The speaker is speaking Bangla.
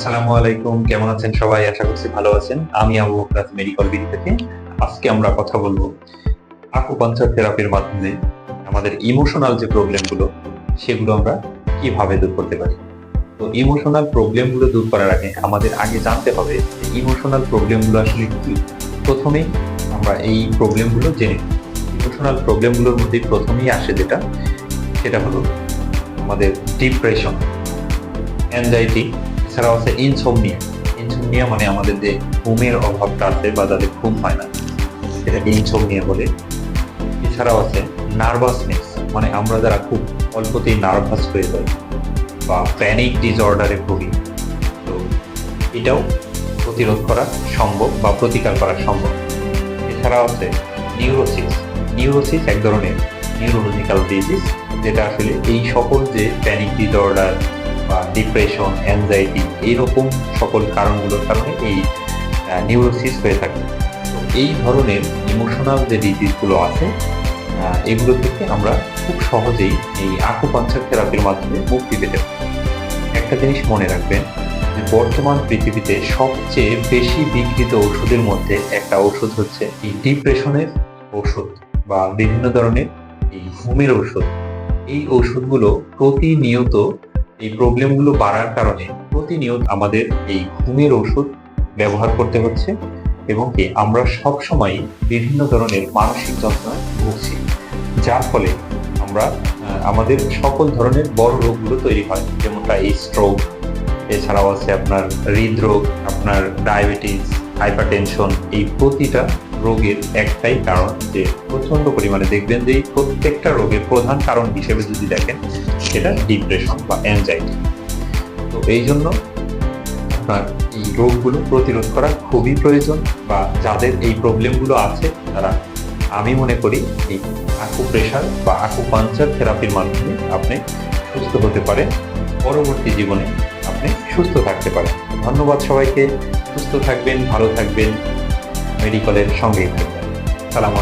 আসসালামু আলাইকুম। কেমন আছেন সবাই? আশা করছি ভালো আছেন। আমি আবু বকরাত মেডিকেল বিডি থেকে। আজকে আমরা কথা বলব আকুপাঞ্চার থেরাপির মাধ্যমে আমাদের ইমোশনাল যে প্রবলেমগুলো সেগুলো আমরা কীভাবে দূর করতে পারি? তো ইমোশনাল প্রবলেমগুলো দূর করার আগে আমাদের আগে জানতে হবে যে ইমোশনাল প্রবলেমগুলো আসলে কি? প্রথমেই আমরা এই প্রবলেমগুলো জেনে ইমোশনাল প্রবলেমগুলোর মধ্যে প্রথমেই আসে যেটা, সেটা হলো আমাদের ডিপ্রেশন অ্যাংজাইটি এছাড়াও আছে ইনসোমনিয়া ইনসোমনিয়া মানে আমাদের যে ঘুমের অভাবটা আছে বা যাদের ঘুম হয় না, সেটাকে ইনসোমনিয়া বলে। এছাড়াও আছে নার্ভাসনেস মানে আমরা যারা খুব অল্পতেই নার্ভাস হয়ে যাই বা প্যানিক ডিসঅর্ডারে ভুগি। তো এটাও প্রতিরোধ করা সম্ভব বা প্রতিকার করা সম্ভব। এছাড়াও আছে নিউরোসিস নিউরোসিস এক ধরনের নিউরোলজিক্যাল ডিজিজ যেটা আসলে এই সকল যে প্যানিক ডিসঅর্ডার বা ডিপ্রেশন অ্যাংজাইটি এইরকম সকল কারণগুলোর কারণে এই নিউরোসিস হয়ে থাকে। তো এই ধরনের ইমোশনাল যে ডিজিজগুলো আছে এগুলো থেকে আমরা খুব সহজেই এই আকুপাঞ্চার থেরাপির মাধ্যমে মুক্তি পেতে একটা জিনিস মনে রাখবেন যে বর্তমান পৃথিবীতে সবচেয়ে বেশি বিকৃত ওষুধের মধ্যে একটা ওষুধ হচ্ছে এই ডিপ্রেশনের ওষুধ বা বিভিন্ন ধরনের এই ঘুমের ওষুধ। এই ওষুধগুলো প্রতিনিয়ত এই প্রবলেমগুলো বাড়ার কারণে প্রতিনিয়ত আমাদের এই ঘুমের ওষুধ ব্যবহার করতে হচ্ছে এবং কি আমরা সব সময় বিভিন্ন ধরনের মানসিক যন্ত্রণায় ভুগছি। যার ফলে আমরা আমাদের সকল ধরনের বড় রোগগুলো তৈরি হয়, যেমনটা এই স্ট্রোক এছাড়াও আছে আপনার হৃদরোগ, আপনার ডায়াবেটিস হাইপারটেনশন এই প্রতিটা রোগের একটাই কারণ যে প্রচণ্ড পরিমাণে দেখবেন যে প্রত্যেকটা রোগের প্রধান কারণ হিসেবে যদি দেখেন, সেটা ডিপ্রেশন বা অ্যাংজাইটি তো এই জন্য আপনার এই রোগগুলো প্রতিরোধ করা খুবই প্রয়োজন বা যাদের এই প্রবলেমগুলো আছে, তারা আমি মনে করি এই আকু প্রেশার বা আকু পাঞ্চার থেরাপির মাধ্যমে আপনি সুস্থ হতে পারেন। পরবর্তী জীবনে আপনি সুস্থ থাকতে পারেন। ধন্যবাদ সবাইকে। সুস্থ থাকবেন, ভালো থাকবেন। মেডিকেলের সঙ্গেই থাকবেন সালাম